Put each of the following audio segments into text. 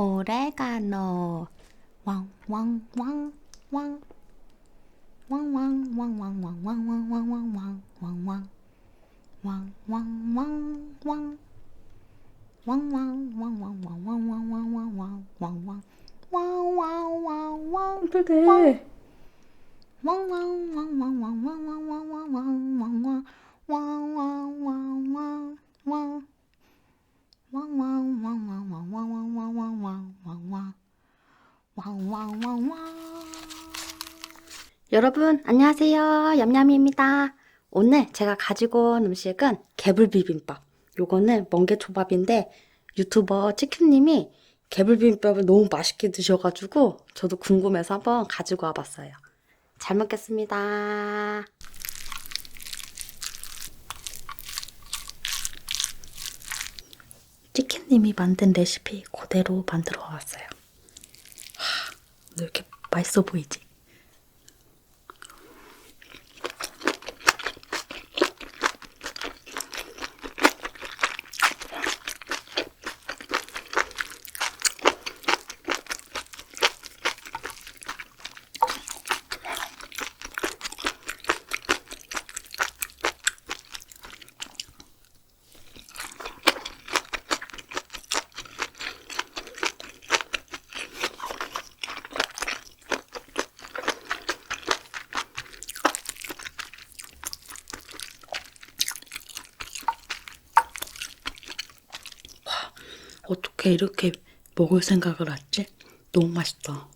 오레가노 왕왕왕왕 왕왕왕왕왕왕왕왕왕왕왕 왕왕 왕왕 왕왕 왕왕왕왕왕왕왕왕왕왕 왕왕 왕왕왕왕 어떡해. 왕왕왕왕왕왕왕왕왕왕왕왕 왕왕왕왕왕 여러분 안녕하세요. 얌얌이입니다. 오늘 제가 가지고 온 음식은 개불비빔밥. 요거는 멍게초밥인데 유튜버 치킨님이 개불비빔밥을 너무 맛있게 드셔가지고 저도 궁금해서 한번 가지고 와봤어요. 잘 먹겠습니다. 치킨님이 만든 레시피 그대로 만들어 왔어요. 하, 왜 이렇게 맛있어 보이지? 어떻게 이렇게 먹을 생각을 했지? 너무 맛있다.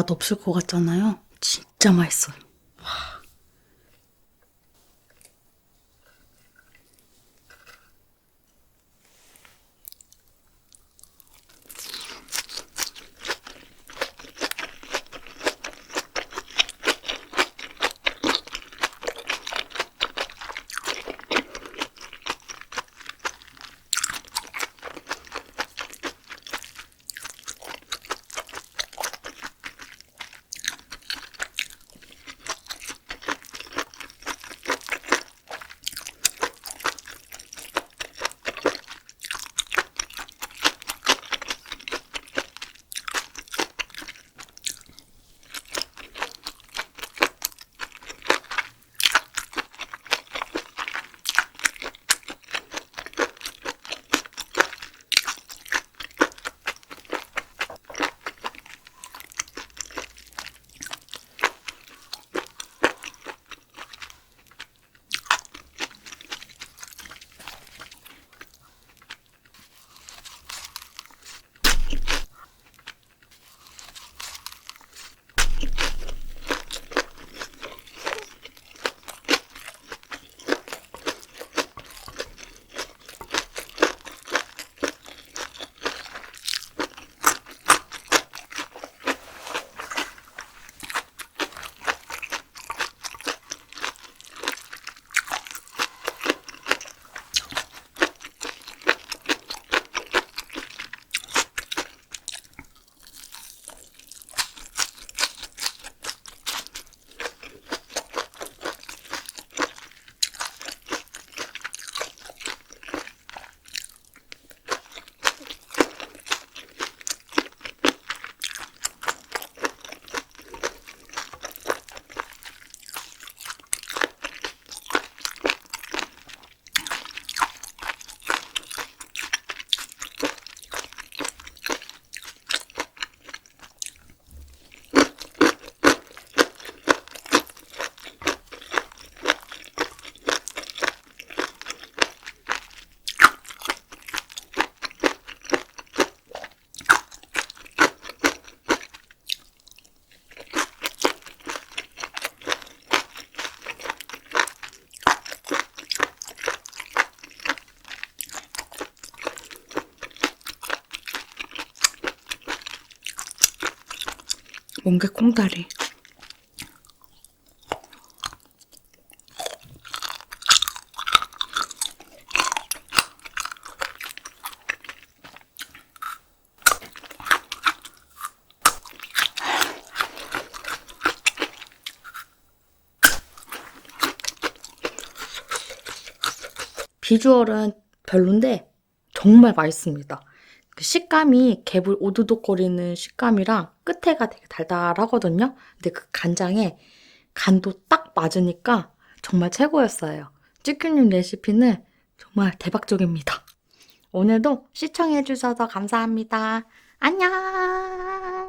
맛 없을 것 같잖아요. 진짜 맛있어요. 멍게 콩다리. 비주얼은 별론데 정말 맛있습니다. 그 식감이 개불 오두독거리는 식감이랑 끝에가 되게 달달하거든요. 근데 그 간장에 간도 딱 맞으니까 정말 최고였어요. 찌큐님 레시피는 정말 대박적입니다. 오늘도 시청해주셔서 감사합니다. 안녕!